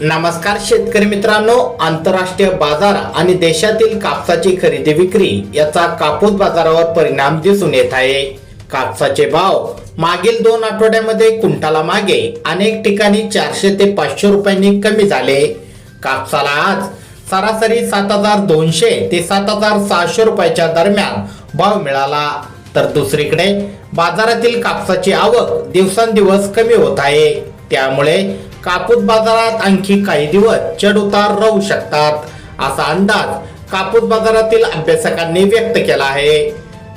नमस्कार शेतकरी मित्रांनो आंतरराष्ट्रीय बाजार आणि देशातील कापसाची खरेदी विक्री याचा कापूस बाजारावर परिणाम दिसून येत आहे. कापसाचे भाव मागील दोन आठवड्यामध्ये कुंटाला मागे अनेक ठिकाणी चारशे ते पाचशे रुपयांनी कमी झाले. कापसाला आज सरासरी सात हजार दोनशे ते सात हजार सहाशे रुपयाच्या दरम्यान भाव मिळाला. तर दुसरीकडे बाजारातील कापसाची आवक दिवसांदिवस कमी होत आहे. त्यामुळे कापूस बाजारात आणखी काही दिवस चढ उतार राहू शकतात असा अंदाज कापूस बाजारातील अभ्यासकांनी व्यक्त केला आहे.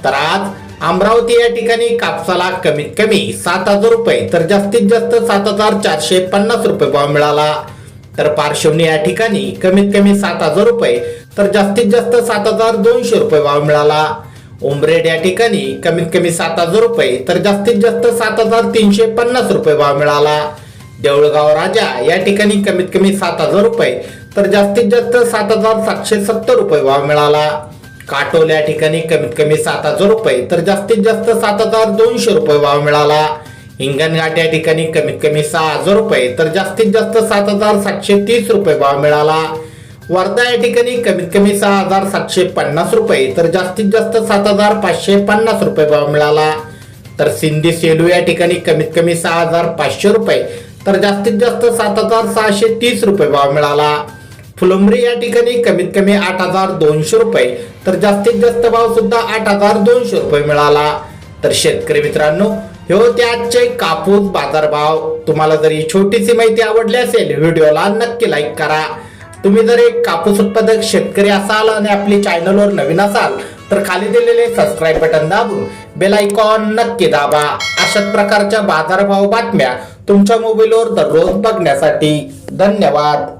तर आज अमरावती या ठिकाणी कापसाला कमीत कमी सात हजार रुपये तर जास्तीत जास्त सात हजार चारशे पन्नास रुपये भाव मिळाला. तर पार्श्वनी या ठिकाणी कमीत कमी सात हजार रुपये तर जास्तीत जास्त सात हजार दोनशे रुपये भाव मिळाला. उमरेड या ठिकाणी कमीत कमी सात हजार रुपये तर जास्तीत जास्त सात हजार तीनशे पन्नास रुपये भाव मिळाला. देवळगाव राजा या ठिकाणी कमीत कमी सात हजार रुपये तर जास्तीत जास्त सात हजार सातशे सत्तर रुपये भाव मिळाला. काटोल या ठिकाणी कमीत कमी सात हजार रुपये तर जास्तीत जास्त सात हजार दोनशे रुपये भाव मिळाला. हिंगणघाट या ठिकाणी कमीत कमी सहा हजार रुपये तर जास्तीत जास्त सात हजार सातशे तीस रुपये भाव मिळाला. वर्धा या ठिकाणी कमीत कमी सहा हजार सातशे पन्नास रुपये तर जास्तीत जास्त सात हजार पाचशे पन्नास रुपये भाव मिळाला. तर सिंधी सेलू या ठिकाणी कमीत कमी सहा हजार पाचशे रुपये तर जास्तीत जास्त सात हजार सहाशे तीस रुपये भाव मिळाला. फुलंब्री या ठिकाणी कमीत कमी आठ हजार दोनशे रुपये तर जास्तीत जास्त भाव सुद्धा आठ हजार दोनशे रुपये मिळाला. तर शेतकरी मित्रांनो हे होते आजचे कापूस बाजारभाव तुम्हाला जर ही छोटीशी माहिती आवडली असेल व्हिडिओला नक्की लाईक करा. तुम्ही जर एक कापूस उत्पादक शेतकरी असाल आणि आपली चॅनलवर नवीन असाल तर खाली दिलेले सबस्क्राईब बटन दाबून बेल आयकॉन नक्की दाबा. अशाच प्रकारच्या बाजारभाव बातम्या तुमच्या मोबाईलवर दररोज बघण्यासाठी धन्यवाद.